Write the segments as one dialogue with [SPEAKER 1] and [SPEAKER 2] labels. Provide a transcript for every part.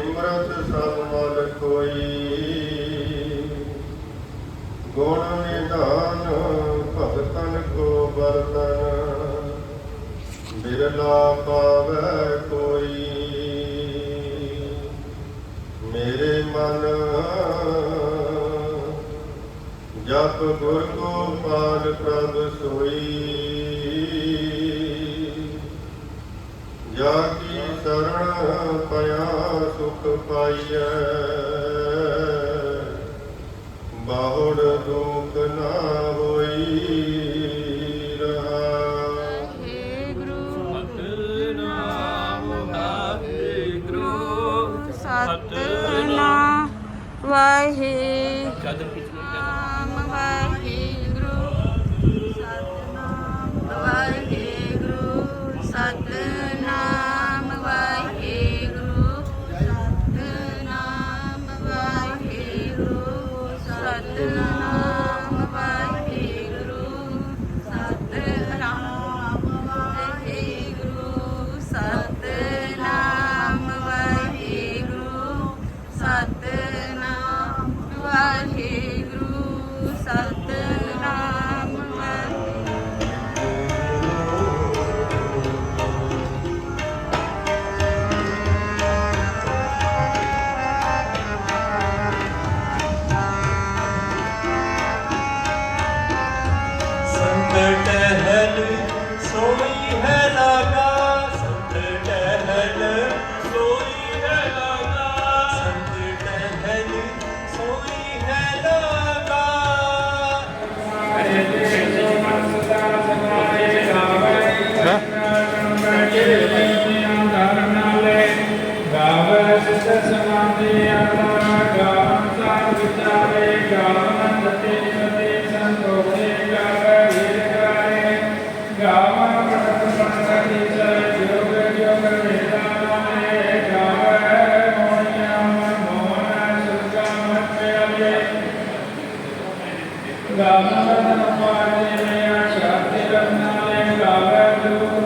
[SPEAKER 1] ਸਿਮਰਤ ਸਭ ਮਨ ਕੋਈ ਗੁਣ ਨਿਧਾਨ ਭਗਤਨ ਕੋ ਬਰਤਨ ਬਿਰਲਾ ਪਾਵੈ ਕੋਈ ਮੇਰੇ ਮਨ ਜਪ ਗੁਰ ਕੋ ਪਾਲ ਪ੍ਰਭ ਸੋਈ। ਜਾ ਕੀ ਸਰਣ ਪਿਆ ਦੁਖ ਪਾਈਐ। ਬਾਹੜ ਨਾ ਹੋਈ ਰਹਾ।
[SPEAKER 2] ਹੇ
[SPEAKER 1] ਗੁਰੂ ਗਾਵਨ ਬਦਨ
[SPEAKER 3] ਪਾਰੇ ਮੈਂ
[SPEAKER 1] ਆਸ਼ਾ ਤੇ ਰੰਨਾ ਲੈ
[SPEAKER 3] ਗਾਵੇ
[SPEAKER 1] ਜੋ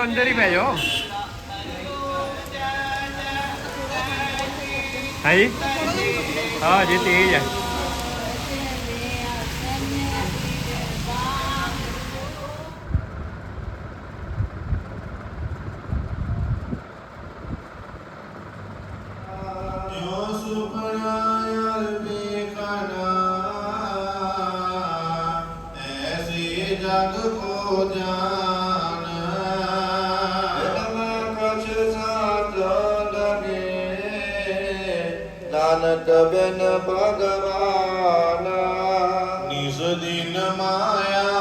[SPEAKER 3] ನೀವು
[SPEAKER 1] ಅಂದರಿ ಬೇಯೋ હાઈ હા જીતી એ જાય माया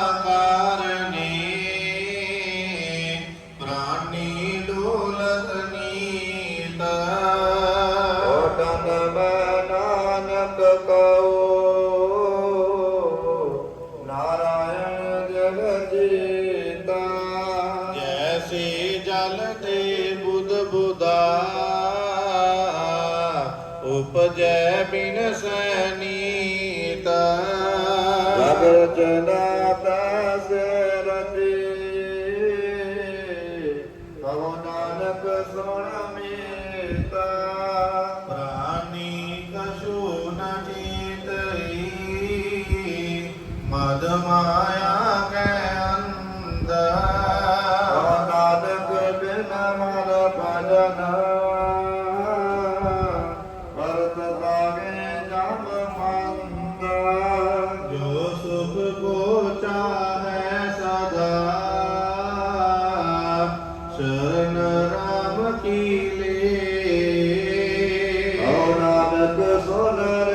[SPEAKER 3] ਕਹੋ ਨਾਨਕ ਸੁਣ ਮੀਤਾ zarar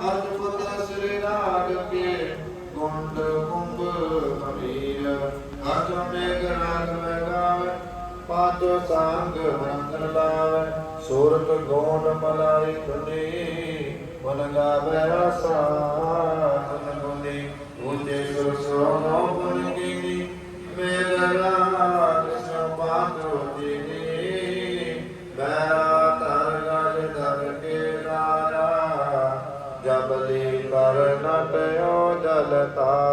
[SPEAKER 3] ਅਦਭੁਤ ਸ੍ਰੀ ਰਾਗ ਕੇ, ਗੁੰਡ ਕੁੰਭ ਕਬੀਰ। ਅਜ ਮੇਗ ਰਾਗ ਮੈਂ ਗਾਵੇ ਪਾਤ ਸੰਗ ਰੰਗ ਲਾਵੇ। ਸੂਰਤ ਗੋਣ ਮਲਾਈ ਤੁਨੀ ਮਨ ਗਾਵੇ ਆਸਾ ਮਨ ਗੁਨੀ ਉਜੇ ਸੁਰ ਸੋਨੋ ਪੁਨੀ ਮੇਰਾ
[SPEAKER 4] cantar.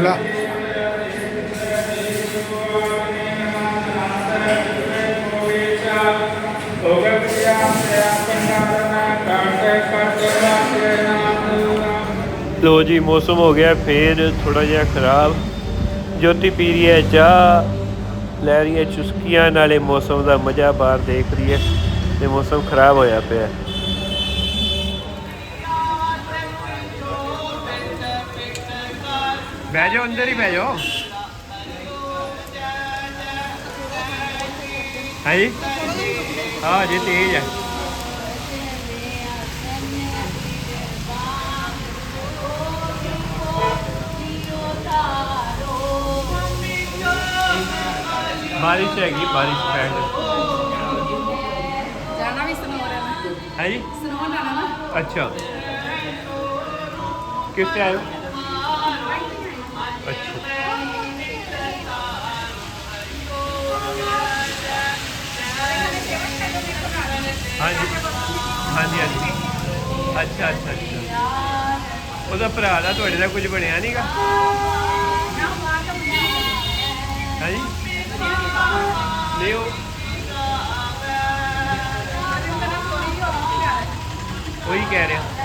[SPEAKER 2] ਸ਼ਿਮਲਾ
[SPEAKER 4] ਲੋ ਜੀ, ਮੌਸਮ ਹੋ ਗਿਆ ਫੇਰ ਥੋੜਾ ਜਿਹਾ ਖਰਾਬ। ਜੋਤੀ ਪੀ ਰਹੀ ਹੈ ਚਾਹ, ਲੈ ਰਹੀ ਹੈ ਚੁਸਕੀਆਂ, ਨਾਲੇ ਮੌਸਮ ਦਾ ਮਜ਼ਾ ਬਾਹਰ ਦੇਖ ਰਹੀ ਹੈ ਤੇ ਮੌਸਮ ਖਰਾਬ ਹੋਇਆ ਪਿਆ ਬਹਿ ਜਾਓ ਅੰਦਰ ਹੀ ਬਹਿ ਜਾਓ। ਹੈ ਜੀ ਹਾਂ ਜੀ ਤੇਜ਼ ਹੈ ਬਾਰਿਸ਼ ਹੈਗੀ ਬਾਰਿਸ਼ ਪੈਣ
[SPEAKER 5] ਜਾਣਾ ਵੀ ਸਨੋਰ ਹੈ ਨਾ।
[SPEAKER 4] ਹੈ ਜੀ
[SPEAKER 5] ਸਨੋਰ ਜਾਣਾ ਨਾ।
[SPEAKER 4] ਅੱਛਾ। ਤੇ ਆਏ ਹੋ ਹਾਂਜੀ। ਹਾਂਜੀ ਹਾਂਜੀ। ਅੱਛਾ ਅੱਛਾ ਅੱਛਾ। ਉਹਦਾ ਭਰਾ ਦਾ ਤੁਹਾਡੇ ਦਾ ਕੁਝ ਬਣਿਆ ਨਹੀਂਗਾ ਹਾਂਜੀ ਨਹੀਂ, ਉਹ ਉਹੀ ਕਹਿ ਰਿਹਾ।